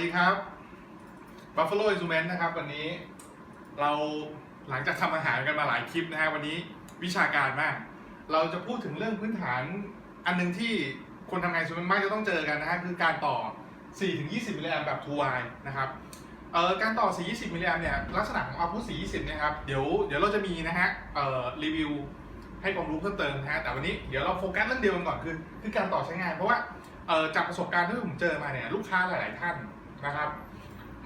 ดีครับ Buffalo Instrument นะครับวันนี้เราหลังจากทำอาหารกันมาหลายคลิปนะฮะวันนี้วิชาการมาก เราจะพูดถึงเรื่องพื้นฐานอันหนึงที่คนทำงานส่วนมากจะต้องเจอกันนะฮะคือการต่อ 4-20 มิลลิแอมแบบ 2Y นะครับเอ่อการต่อ 4-20 มิลลิแอมเนี่ยลักษณะของ output 4-20เนะครับเดี๋ยวเดี๋ยวเราจะมีนะฮะเอ่อรีวิวให้ความรู้เพิ่มเติมนะฮะแต่วันนี้เดี๋ยวเราโฟกัสเรื่องเดียวกันก่อนคือคือการต่อใช้งานเพราะว่าเอ่อจากประสบการณ์ที่ผมเจอมาเนี่ยลูกค้าหลาย ๆ ท่าน นะครับ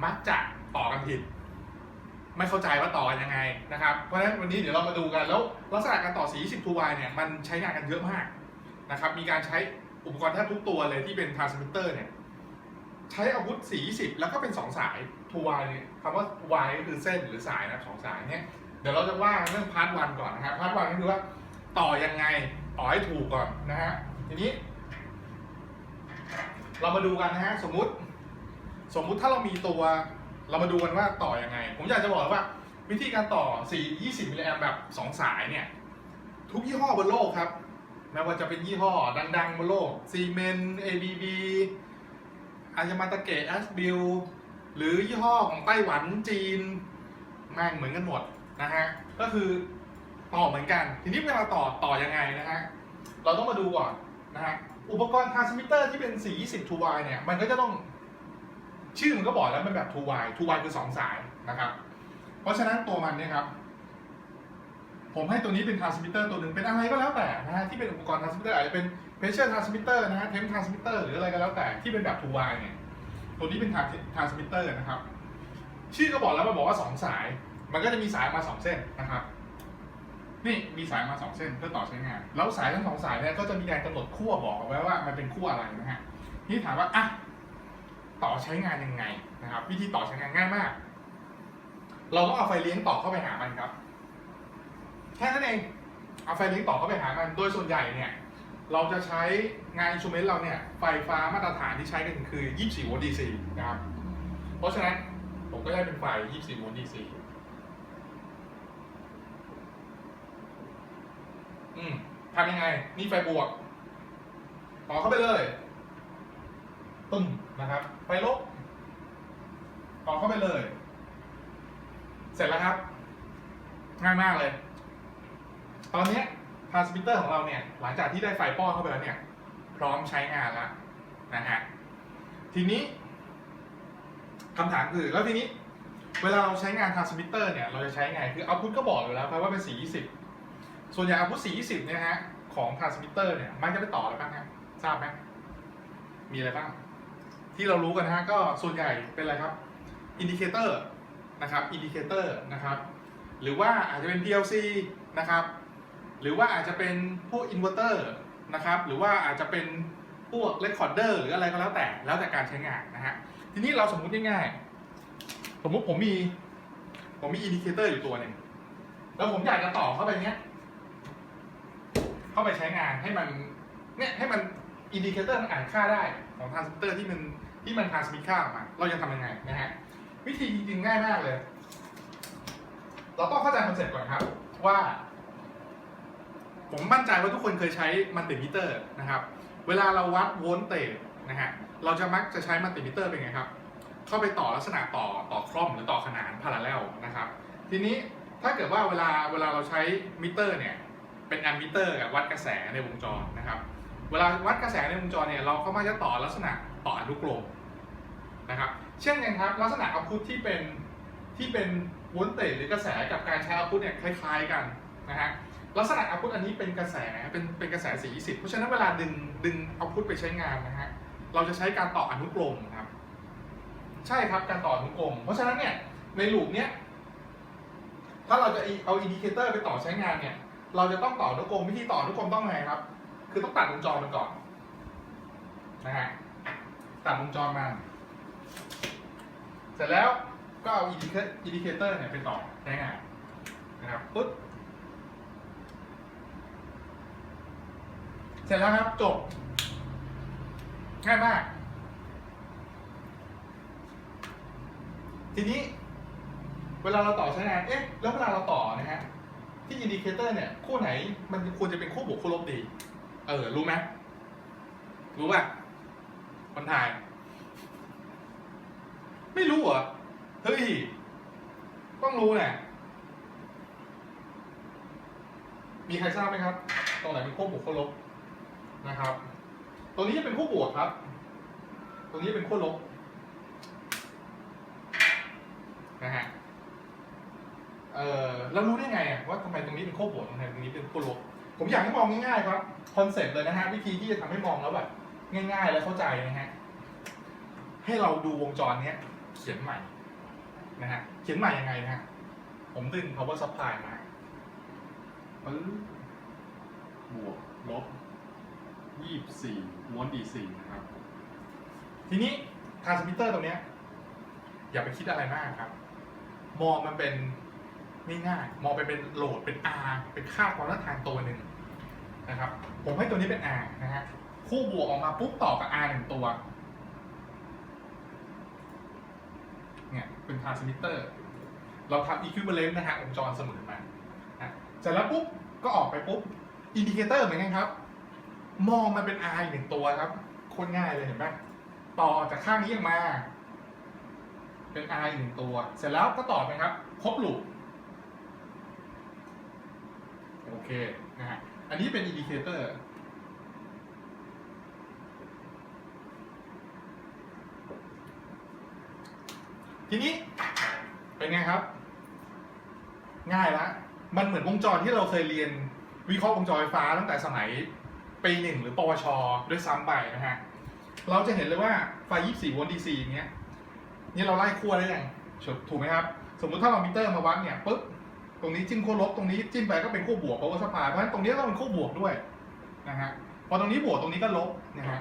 มักจะต่อกันผิด ไม่เข้าใจว่าต่อกันยังไงนะครับ เพราะฉะนั้นวันนี้เดี๋ยวเรามาดูกันแล้วลักษณะการต่อ40 2 y เนี่ยมันใช้งานกันเยอะมากนะครับ มีการใช้อุปกรณ์แทบทุกตัวเลยที่เป็น transmitter เนี่ยใช้อาวุธ40แล้วก็เป็น 2 สาย 2y เนี่ยคำว่า y ก็คือเส้นหรือสายนะสองสายเนี่ยเดี๋ยวเราจะว่าเรื่องพาร์ทวันก่อนนะครับพาร์ทวันก็คือว่าต่อยังไงต่อให้ถูกก่อนนะฮะทีนี้ เรามาดูกันนะฮะสมมุติ สมมุติถ้าเรามีตัวเรามาดูกันว่าต่อยังไง ผมอยากจะบอกว่า วิธีการต่อ 4 20 มิลลิแอมแบบ2 สายเนี่ย ทุกยี่ห้อบนโลกครับไม่ว่าจะเป็นยี่ห้อดังๆบนโลกซีเมน ABB อายามาตะเกะแอสบิลหรือยี่ห้อของไต้หวันจีนแม่งเหมือนกันหมดนะฮะก็คือต่อเหมือนกัน ทีนี้เวลาต่อต่อยังไงนะฮะเราต้องมาดูก่อนนะฮะอุปกรณ์ transmitter ที่เป็น 420 2y เนี่ยมันก็จะต้อง ชื่อมันก็บอกแล้วมันแบบ 2y 2y คือ2สายนะครับ เพราะฉะนั้นตัวมันเนี่ยครับ ผมให้ตัวนี้เป็น transmitter ตัวหนึ่งเป็นอะไรก็แล้วแต่นะฮะที่เป็นอุปกรณ์ transmitter อาจจะเป็น pressure transmitter นะฮะ temp transmitter หรืออะไรก็แล้วแต่ที่เป็นแบบ 2y เนี่ยตัวนี้เป็น trans- transmitter นะครับ ชื่อก็บอกแล้วมันบอกว่า2สาย มันก็จะมีสายมา2เส้นนะครับนี่มีสายมา 2 เส้นเพื่อต่อใช้งาน แล้วสายทั้งสองสายเนี่ยก็จะมีการกำหนดขั้วบอกเอาไว้ว่ามันเป็นขั้วอะไรนะฮะนี่ถามว่าอะ ต่อใช้งานยังไงนะครับ วิธีต่อใช้งานง่ายมาก เราต้องเอาไฟเลี้ยงต่อเข้าไปหามันครับแค่นั้นเองเอาไฟเลี้ยงต่อเข้าไปหามันโดยส่วนใหญ่เนี่ยเราจะใช้งานอินสตูเมนต์เราเนี่ยไฟฟ้ามาตรฐานที่ใช้กันคือ 24 โวลต์ DC นะครับ เพราะฉะนั้นผมก็ได้เป็นไฟ 24 โวลต์ DC อืมทำยังไง นี่ไฟบวก ต่อเข้าไปเลย ปึ้ง นะครับไฟลบต่อเข้าไปเลย เสร็จแล้วครับ ง่ายมากเลย ตอนนี้ย transmitter ของเราเนี่ย หลังจากที่ได้ไฟป้อนเข้าไปแล้วเนี่ย พร้อมใช้งานแล้วนะฮะ ทีนี้คำถามคือแล้วทีนี้เวลาเราใช้งาน transmitter เนี่ย เราจะใช้ไง คือ output ก็บอกอยู่แล้วครับว่าเป็น 420 ส่วนใหญ่ output 420 เนี่ยฮะ ของ transmitter เนี่ย มันจะไปต่ออะไรบ้างฮะทราบไหมมีอะไรบ้าง ที่เรารู้กันนะฮะก็ส่วนใหญ่เป็นอะไรครับอินดิเคเตอร์นะครับอินดิเคเตอร์นะครับหรือว่าอาจจะเป็น PLC นะครับหรือว่าอาจจะเป็นพวกอินเวอร์เตอร์นะครับหรือว่าอาจจะเป็นพวกเรคคอร์เดอร์หรืออะไรก็แล้วแต่แล้วแต่การใช้งานนะฮะทีนี้เราสมมุติง่ายๆ สมมุติผมมีผมมีอินดิเคเตอร์อยู่ตัวหนึ่งแล้วผมอยากจะต่อเข้าไปเนี้ย เข้าไปใช้งานให้มันเนี่ยให้มัน อินดิเคเตอร์มันอ่านค่าได้ของทรานสมิเตอร์ที่มันที่มันทรานสมิค่าออกมา เราจะทำยังไงนะฮะวิธีจริงๆง่ายมากเลย เราต้องเข้าใจคอนเซ็ปต์ก่อนครับว่า ผมมั่นใจว่าทุกคนเคยใช้มัลติมิเตอร์นะครับ เวลาเราวัดโวลต์เตจนะฮะเราจะมักจะใช้มัลติมิเตอร์เป็นไงครับ เข้าไปต่อลักษณะต่อต่อคล่อมหรือต่อขนานพาราเรลนะครับ ทีนี้ถ้าเกิดว่าเวลาเวลาเราใช้มิเตอร์เนี่ยเป็นแอมมิเตอร์กับวัดกระแสในวงจร วลาวัดกระแสในวงจรเนี่ยเราก็มักจะต่อลักษณะต่ออนุกรมนะครับ เช่นกันครับลักษณะอาพุทที่เป็นที่เป็นวลเตจหรือกระแสกับการใช้อาพุทเนี่ยคล้าย ๆกันนะฮะลักษณะอาพุทอันนี้เป็นกระแสเป็นเป็นกระแสสีสิบเพราะฉะนั้นเวลาดึงดึงเอาพุทไปใช้งานนะฮะเราจะใช้การต่ออนุกรมครับ ใช่ครับการต่ออนุกรม เพราะฉะนั้นเนี่ยในลูปเนี้ยถ้าเราจะเอาอินดิเคเตอร์ไปต่อใช้งานเนี่ยเราจะต้องต่ออนุกรมวิธีต่ออนุกรมต้องไงครับ คือต้องตัดวงจรมันก่อนนะฮะตัดวงจรมา เสร็จแล้วก็เอาอินดิเคเคเตอร์เนี่ยไปต่อใช้งานนะครับปุ๊บเสร็จแล้วครับจบง่ายมาก ทีนี้ เวลาเราต่อใช้งาน เอ๊ะ แล้วเวลาเราต่อนะฮะ ที่อินดิเคเตอร์เนี่ย คู่ไหนมันควรจะเป็นคู่บวกคู่ลบดี เออ รู้ไหมรู้ป่ะ คนไทย ไม่รู้เหรอ เฮ้ย ต้องรู้แหละ มีใครทราบไหมครับ ตรงไหนเป็นขั้วบวกขั้วลบนะครับ ตรงนี้จะเป็นขั้วบวกครับ ตรงนี้เป็นขั้วลบนะฮะ เออแล้วรู้ได้ไงอะว่าทำไมตรงนี้เป็นขั้วบวกทำไมตรงนี้เป็นขั้วลบ ผมอยากให้มองง่ายๆครับคอนเซ็ปต์เลยนะฮะวิธีที่จะทำให้มองแล้วแบบง่าย ๆ และเข้าใจนะฮะให้เราดูวงจรเนี้ย เขียนใหม่นะฮะเขียนใหม่ยังไงนะฮะผมดึง power supply มาปึ๊บบวกลบยี่สิบสี่โวลต์ดีซีนะครับ ทีนี้ทรานสมิเตอร์ตรงเนี้ยอย่าไปคิดอะไรมากครับ มองมันเป็น ง่ายๆมองไปเป็นโหลดเป็น R เป็นค่าความต้านทานตัวหนึ่งนะครับ ผมให้ตัวนี้เป็น R นะฮะคู่บวกออกมาปุ๊บต่อกับ R หนึ่งตัวเนี่ยเป็นทรานสมิเตอร์เราทำ equivalent นะฮะวงจรเสมอมาเสร็จแล้วปุ๊บก็ออกไปปุ๊บอินดิเคเตอร์เหมือนกันครับ มองมันเป็น R หนึ่งตัวครับโคตรง่ายเลยเห็นไหมต่อจากข้างนี้ออกมา เป็น R หนึ่งตัว เสร็จแล้วก็ต่อไปครับ ครบลูป โอเคนะฮะอันนี้เป็นอินดิเคเตอร์ทีนี้เป็นไงครับ ง่ายละมันเหมือนวงจรที่เราเคยเรียนวิเคราะห์วงจรไฟฟ้าตั้งแต่สมัยปีหนึ่งหรือปวช ด้วยซ้ำไปนะฮะเราจะเห็นเลยว่าไฟ 24 โวลต์ DC อย่างเงี้ยนี่เราไล่ขั้วได้ยังถูกไหมครับ สมมุติถ้าเรามิเตอร์มาวัดเนี่ยปุ๊บ ตรงนี้จิ้มขั้วลบตรงนี้จิ้มไปก็เป็นขั้วบวก power supply เพราะฉะนั้นตรงนี้ต้องเป็นขั้วบวกด้วยนะฮะพอตรงนี้บวกตรงนี้ก็ลบนะฮะ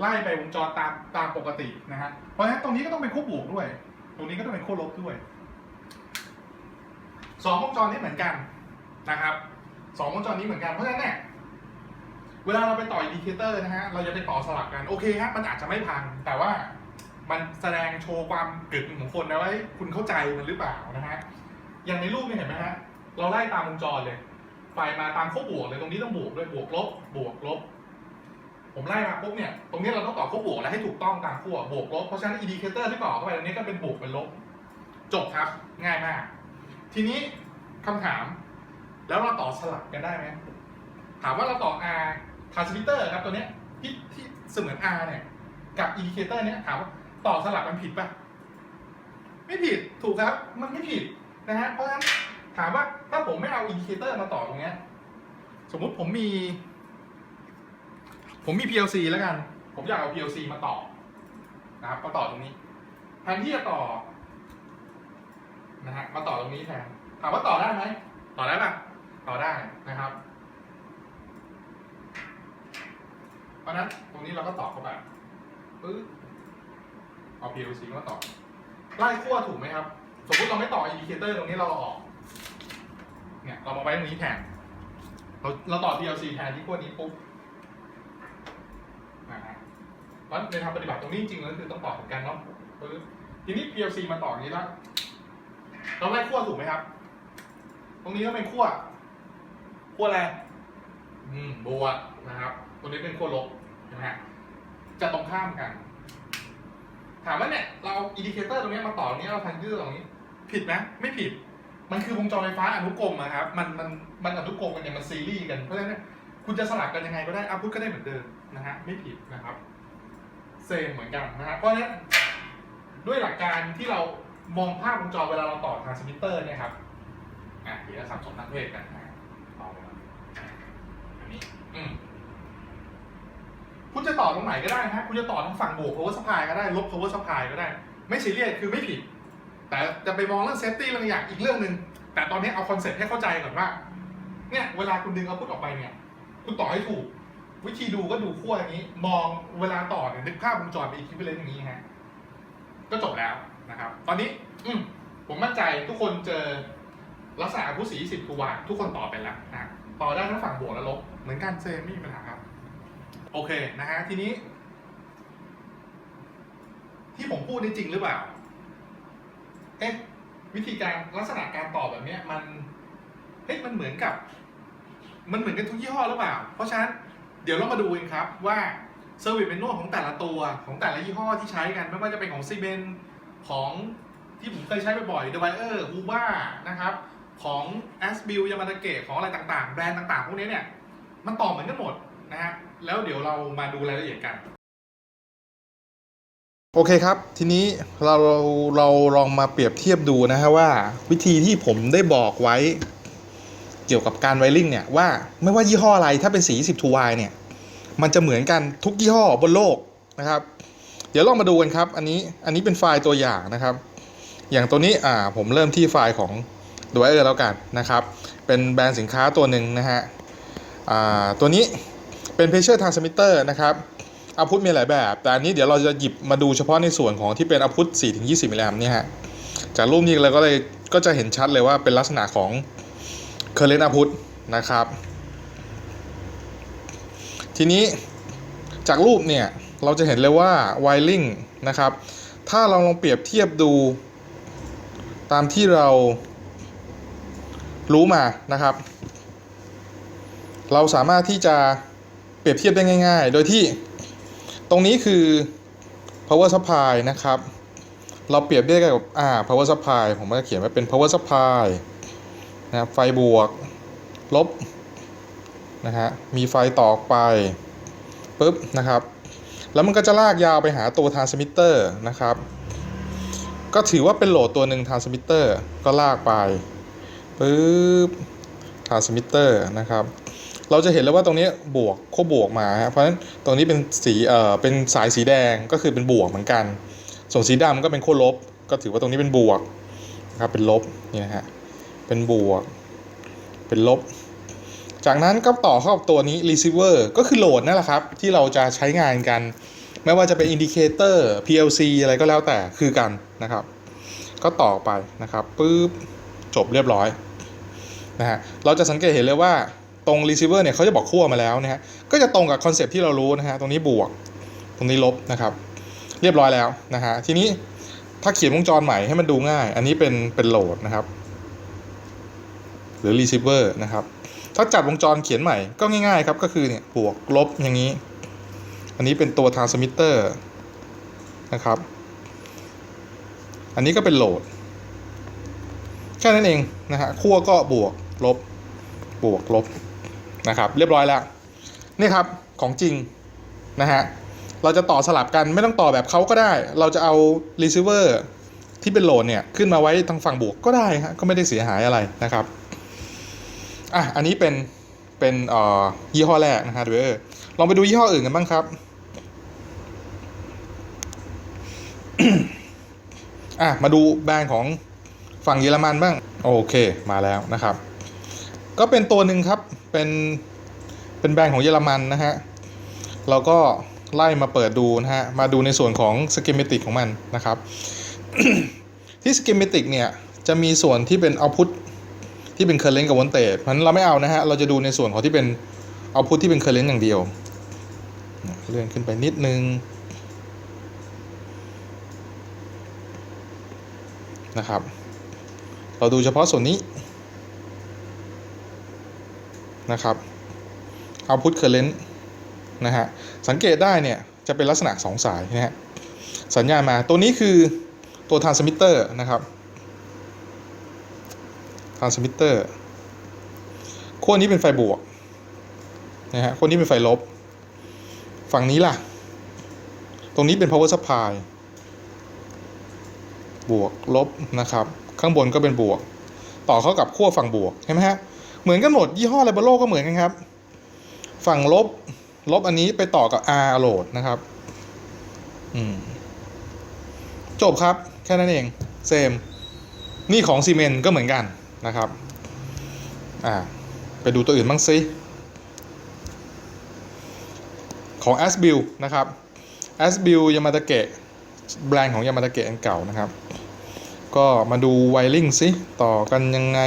ไล่ไปวงจรตามตามปกตินะฮะเพราะฉะนั้นตรงนี้ก็ต้องเป็นขั้วบวกด้วย ตรงนี้ก็ต้องเป็นขั้วลบด้วยสองวงจรนี้เหมือนกันนะครับสองวงจรนี้เหมือนกันเพราะฉะนั้นเนี่ยเวลาเราไปต่ออินดิเคเตอร์นะฮะเราจะไปต่อสลับกันโอเคครับมันอาจจะไม่พังแต่ว่ามันแสดงโชว์ความกึ่งของคนนะว่าคุณเข้าใจมันหรือเปล่านะฮะ อย่างในรูปนี่เห็นไหมฮะ เราไล่ตามวงจรเลย ไฟมาตามขั้วบวกเลย ตรงนี้ต้องบวกด้วย บวกลบ บวกลบ ผมไล่มาปุ๊บเนี่ย ตรงนี้เราต้องต่อขั้วบวกและให้ถูกต้องตามขั้วบวกลบ เพราะฉะนั้นอินดิเคเตอร์ที่ต่อเข้าไปตรงนี้ก็เป็นบวกเป็นลบ จบครับ ง่ายมาก ทีนี้คำถาม แล้วเราต่อสลับกันได้ไหม ถามว่าเราต่อ R transmitter ครับตัวเนี้ยที่ที่เสมือน R เนี่ย กับ indicator เนี้ยถามว่าต่อสลับมันผิดปะไม่ผิด ถูกครับ มันไม่ผิด นะฮะเพราะฉะนั้นถามว่าถ้าผมไม่เอา indicator มาต่อตรงเนี้ย สมมุติผมมี ผมมี PLC แล้วกัน ผมอยากเอา PLC มาต่อนะครับมาต่อตรงนี้แทนที่จะต่อนะฮะมาต่อตรงนี้แทนถามว่าต่อได้ไหมต่อได้ปะต่อได้นะครับ เพราะฉะนั้นตรงนี้เราก็ต่อเข้าไปปึ๊บเอา PLC มาต่อไล่ขั้วถูกไหมครับ สมมติเราไม่ต่ออินดิเคเตอร์ตรงนี้เราเอาออกเนี่ยเรามาไว้ตรงนี้แทนเราเราต่อ PLC แทนที่ขั้วนี้ปุ๊บนะฮะเพราะในทางปฏิบัติตรงนี้จริงๆแล้วคือต้องต่อเหมือนกันเนาะปึ๊บทีนี้ PLC มาต่ออย่างนี้แล้วเราไล่ขั้วถูกไหมครับ ตรงนี้ก็เป็นขั้วขั้วอะไรอืมบวกนะครับตัวนี้เป็นขั้วลบใช่ไหมฮะจะตรงข้ามกัน ถามว่าเนี่ยเราอาอินดิเคเตอร์ตรงนี้มาต่อตรงนี้เราทันยืดตรงนี้ ผิดไหมไม่ผิด มันคือวงจรไฟฟ้าอนุกรมอะครับมันมันมันอนุกรมกันเนี่ยมันซีรีส์กันเพราะฉะนั้นคุณจะสลับกันยังไงก็ได้อัพพุทก็ได้เหมือนเดิมนะฮะไม่ผิดนะครับเซมเหมือนกันนะฮะเพราะฉะนั้นด้วยหลักการที่เรามองภาพวงจรเวลาเราต่อทรานสมิเตอร์เนี่ยครับอะเดี๋ยวเราสับสนนักเพศกันนะต่อไปอันนี้อืมคุณจะต่อตรงไหนก็ได้นะคุณจะต่อทางฝั่งบวก power supply ก็ได้ ลบ power supply ก็ได้ ไม่ซีเรียสคือไม่ผิด แต่จะไปมองเรื่อง safety บางอย่างอีกเรื่องหนึ่งแต่ตอนนี้เอาคอนเซ็ปต์ให้เข้าใจก่อนว่า เนี่ยเวลาคุณดึงเอาพุทออกไปเนี่ย คุณต่อให้ถูก วิธีดูก็ดูขั้วอย่างนี้ มองเวลาต่อเนี่ยนึกภาพวงจรเป็น equivalent อย่างนี้ฮะก็จบแล้วนะครับ ตอนนี้ อืผมมั่นใจทุกคนเจอลักษณะผู้สีสิบกูวาทุกคนต่อไปแล้วนะต่อได้ทั้งฝั่งบวกและลบเหมือนกันเซมไม่มีปัญหาครับ โอเคนะฮะทีนี้ ที่ผมพูดนี่จริงหรือเปล่า อ๊ะวิธีการลักษณะการตอบแบบเนี้ยมันเฮ้ยมันเหมือนกับ มันเหมือนกันทุกยี่ห้อหรือเปล่า เพราะฉะนั้นเดี๋ยวเรามาดูกันครับว่าเซอร์วิสเมนูของแต่ละตัวของแต่ละยี่ห้อที่ใช้กันไม่ว่าจะเป็นของซีเมนของที่ผมเคยใช้บ่อยๆ The Wire h u b a นะครับ ของ a s b i l Yamatake ของอะไรต่างๆ แบรนด์ต่างๆ พวกนี้เนี่ย มันต่อเหมือนกันหมดนะฮะ แล้วเดี๋ยวเรามาดูรายละเอียดกัน โอเคครับ ทีนี้เราเราเราลองมาเปรียบเทียบดูนะฮะว่า วิธีที่ผมได้บอกไว้ เกี่ยวกับการไวริ่งเนี่ยว่าไม่ว่ายี่ห้ออะไรถ้าเป็นสี10 2 y เนี่ย มันจะเหมือนกันทุกยี่ห้อบนโลกนะครับ เดี๋ยวลองมาดูกันครับ อันนี้อันนี้เป็นไฟล์ตัวอย่างนะครับ อย่างตัวนี้อ่าผมเริ่มที่ไฟล์ของดวเออร์แล้วกันนะครับ เป็นแบรนด์สินค้าตัวหนึ่งนะฮะอ่าตัวนี้เป็น pressure transmitter นะครับ อาพุทมีหลายแบบ แต่อันนี้เดี๋ยวเราจะหยิบมาดูเฉพาะในส่วนของที่เป็นอาพุท4-20มิลลิแอมเนี่ยฮะจากรูปนี้เราก็เลยก็จะเห็นชัดเลยว่าเป็นลักษณะของเคอร์เรนต์อาพุทนะครับ ทีนี้จากรูปเนี่ยเราจะเห็นเลยว่าไวริงนะครับ ถ้าเราลองเปรียบเทียบดูตามที่เรารู้มานะครับ เราสามารถที่จะเปรียบเทียบได้ง่าย ๆ โดยที่ รงนี้คือ power supply นะครับ เราเปรียบได้กับอ่า power supply ผมก็จะเขียนไว้เป็น power supply นะครับไฟบวก ลบนะฮะมีไฟต่อไปปุ๊บนะครับ แล้วมันก็จะลากยาวไปหาตัวทรานสมิเตอร์นะครับ ก็ถือว่าเป็นโหลดตัวหนึ่งทรานสมิเตอร์ก็ลากไปปุ๊บทรานสมิเตอร์นะครับ เราจะเห็นเลยว่าตรงนี้บวกขั้วบวกมาเพราะฉะนั้นตรงนี้เป็นสีเอ่อเป็นสายสีแดงก็คือเป็นบวกเหมือนกัน ส่วนสีดำก็เป็นขั้วลบ ก็ถือว่าตรงนี้เป็นบวกนะครับเป็นลบนี่นะฮะเป็นบวก เป็นลบ จากนั้นก็ต่อเข้ากับตัวนี้ receiver ก็คือโหลดนั่นแหละครับ ที่เราจะใช้งานกัน ไม่ว่าจะเป็น indicator PLC อะไรก็แล้วแต่คือกันนะครับ ก็ต่อไปนะครับปุ๊บจบเรียบร้อยนะฮะเราจะสังเกตเห็นเลยว่า ตรง receiver เนี่ยเขาจะบอกขั้วมาแล้วนะฮะก็จะตรงกับคอนเซปที่เรารู้นะฮะตรงนี้บวก ตรงนี้ลบนะครับ เรียบร้อยแล้วนะฮะทีนี้ถ้าเขียนวงจรใหม่ให้มันดูง่าย อันนี้เป็นเป็นโหลดนะครับ หรือ receiver นะครับถ้าจัดวงจรเขียนใหม่ก็ง่ายๆครับก็คือเนี่ยบวกลบอย่างนี้ อันนี้เป็นตัว transmitter นะครับ อันนี้ก็เป็นโหลด แค่นั้นเองนะฮะขั้วก็บวกลบบวกลบ นะครับ เรียบร้อยแล้วนี่ครับของจริงนะฮะเราจะต่อสลับกันไม่ต้องต่อแบบเขาก็ได้ เราจะเอา receiver ที่เป็นโหลดเนี่ยขึ้นมาไว้ทางฝั่งบวกก็ได้ฮะก็ไม่ได้เสียหายอะไรนะครับอะอันนี้เป็นเป็นเอ่อยี่ห้อแรกนะฮะเดเวอร์ลองไปดูยี่ห้ออื่นกันบ้างครับอะมาดูแบรนด์ของฝั่งเยอรมันบ้าง โอเคมาแล้วนะครับ ก็เป็นตัวหนึ่งครับ เป็นเป็นแบรนด์ของเยอรมันนะฮะเราก็ไล่มาเปิดดูนะฮะมาดูในส่วนของสกิมเมติกของมันนะครับ ที่สกิมเมติกเนี่ยจะมีส่วนที่เป็นเอาพุทที่เป็นเคอร์เรนต์กับวอลเตจเพราะฉะนั้นเราไม่เอานะฮะเราจะดูในส่วนของที่เป็นเอาพุทที่เป็นเคอร์เรนต์อย่างเดียวเลื่อนขึ้นไปนิดนึงนะครับ เราดูเฉพาะส่วนนี้ นะครับเอาพุทเคอร์เรนต์นะฮะสังเกตได้เนี่ยจะเป็นลักษณะ 2 สายนะฮะสัญญาณมาตัวนี้คือตัวทรานสมิเตอร์นะครับทรานสมิเตอร์ขั้วนี้เป็นไฟบวกนะฮะขั้วนี้เป็นไฟลบ ฝั่งนี้ล่ะ ตรงนี้เป็น power supply บวกลบนะครับ ข้างบนก็เป็นบวก ต่อเข้ากับขั้วฝั่งบวกเห็นไหมฮะ เหมือนกันหมด ยี่ห้ออะไรบนโลกก็เหมือนกันครับ ฝั่งลบ ลบอันนี้ไปต่อกับ R โหลดนะครับ อืม จบครับ แค่นั้นเอง เซม นี่ของซีเมนต์ก็เหมือนกันนะครับ อ่า ไปดูตัวอื่นบ้างซิของ a s b i l นะครับ a s b i l Yamatake แบรนด์ของ Yamatake อันเก่านะครับ ก็มาดูไวริงซิต่อกันยังไง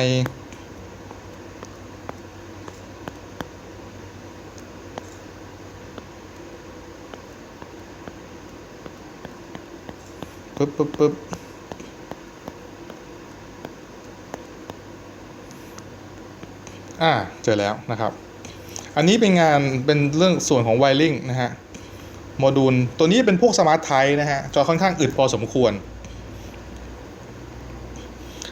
ปึ๊บปึ๊บปึ๊บอ่าเจอแล้วนะครับ อันนี้เป็นงานเป็นเรื่องส่วนของไวริงนะฮะโมดูลตัวนี้เป็นพวกสมาร์ทไทนะฮะจอค่อนข้างอึดพอสมควร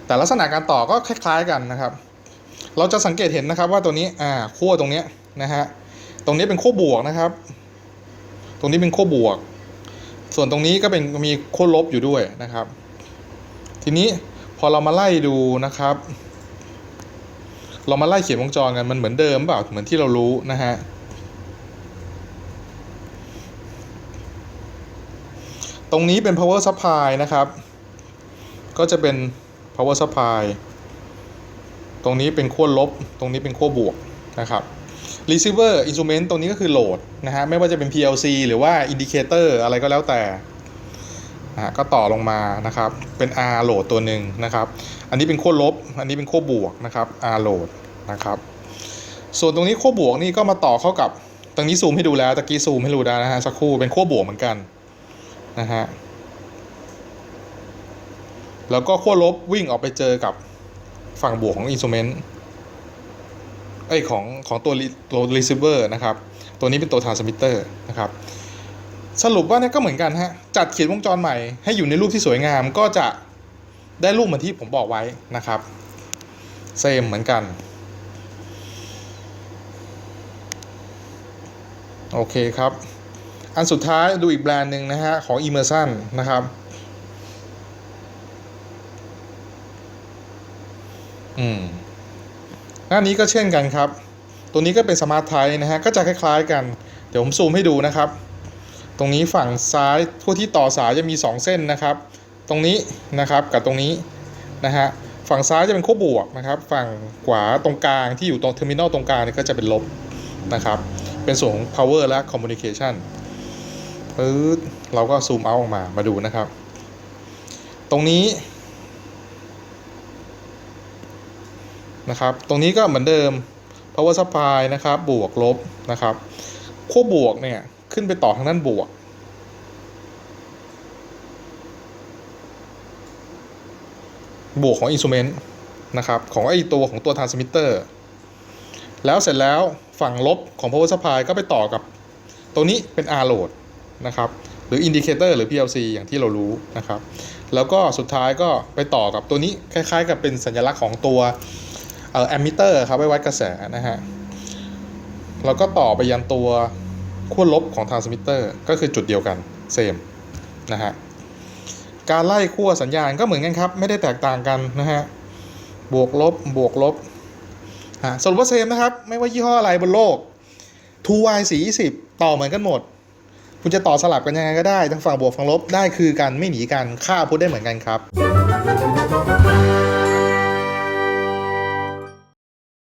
แต่ลักษณะการต่อก็คล้าย ๆกันนะครับ เราจะสังเกตเห็นนะครับว่าตัวนี้อ่าขั้วตรงนี้นะฮะตรงนี้เป็นขั้วบวกนะครับ ตรงนี้เป็นขั้วบวก ส่วนตรงนี้ก็เป็นมีขั้วลบอยู่ด้วยนะครับ ทีนี้พอเรามาไล่ดูนะครับ เรามาไล่เขียนวงจรกันมันเหมือนเดิมเปล่าเหมือนที่เรารู้นะฮะตรงนี้เป็น power supply นะครับ ก็จะเป็น power supply ตรงนี้เป็นขั้วลบ ตรงนี้เป็นขั้วบวกนะครับ receiver instrument ตรงนี้ก็คือโหลดนะฮะไม่ว่าจะเป็น PLC หรือว่า indicator อะไรก็แล้วแต่นะก็ต่อลงมานะครับ เป็น R โหลดตัวหนึ่งนะครับ อันนี้เป็นขั้วลบ อันนี้เป็นขั้วบวกนะครับ R โหลดนะครับ ส่วนตรงนี้ขั้วบวกนี่ก็มาต่อเข้ากับ ตรงนี้ซูมให้ดูแล้ว ตะกี้ซูมให้ดูแล้วนะฮะสักครู่ เป็นขั้วบวกเหมือนกันนะฮะ แล้วก็ขั้วลบวิ่งออกไปเจอกับฝั่งบวกของอินส u เมนต์ ไอของของตัวตัว receiver นะครับ ตัวนี้เป็นตัว transmitter นะครับ สรุปว่าเนี่ยก็เหมือนกันฮะ จัดเขียนวงจรใหม่ให้อยู่ในรูปที่สวยงามก็จะได้รูปเหมือนที่ผมบอกไว้นะครับ เซมเหมือนกัน โอเคครับ อันสุดท้ายดูอีกแบรนด์หนึ่งนะฮะ ของ Immersion นะครับอืม หน้านี้ก็เช่นกันครับ ตัวนี้ก็เป็นสมาร์ทไทนะฮะก็จะคล้ายๆกัน เดี๋ยวผมซูมให้ดูนะครับ ตรงนี้ฝั่งซ้ายทั่วที่ต่อสายจะมี 2 เส้นนะครับ ตรงนี้นะครับกับตรงนี้นะฮะฝั่งซ้ายจะเป็นขั้วบวกนะครับ ฝั่งขวาตรงกลางที่อยู่ตรงเทอร์มินอลตรงกลางนี่ก็จะเป็นลบนะครับ เป็นส่วนของ power และ communication ปึ๊ดเราก็ซูมเอาออกมามาดูนะครับ ตรงนี้ นะครับ ตรงนี้ก็เหมือนเดิม power supply นะครับบวกลบนะครับขั้วบวกเนี่ยขึ้นไปต่อทางด้านบวก บวกของ instrument นะครับของไอตัวของตัว transmitter แล้วเสร็จแล้วฝั่งลบของ power supply ก็ไปต่อกับตัวนี้เป็น R load นะครับหรือ indicator หรือ PLC อย่างที่เรารู้นะครับ แล้วก็สุดท้ายก็ไปต่อกับตัวนี้คล้ายๆ กับเป็นสัญลักษณ์ของตัว เอ่อแอมมิเตอร์ครับไว้วัดกระแสนะฮะแล้วก็ต่อไปยันตัวขั้วลบของทรานสมิเตอร์ก็คือจุดเดียวกันเซมนะฮะการไล่ขั้วสัญญาณก็เหมือนกันครับ ไม่ได้แตกต่างกันนะฮะบวกลบบวกลบฮะสรุปว่าเซมนะครับ ไม่ว่ายี่ห้ออะไรบนโลก 2y 4 20ต่อเหมือนกันหมด คุณจะต่อสลับกันยังไงก็ได้ ทั้งฝั่งบวกฝั่งลบได้คือกันไม่หนีกันค่าพุทได้เหมือนกันครับ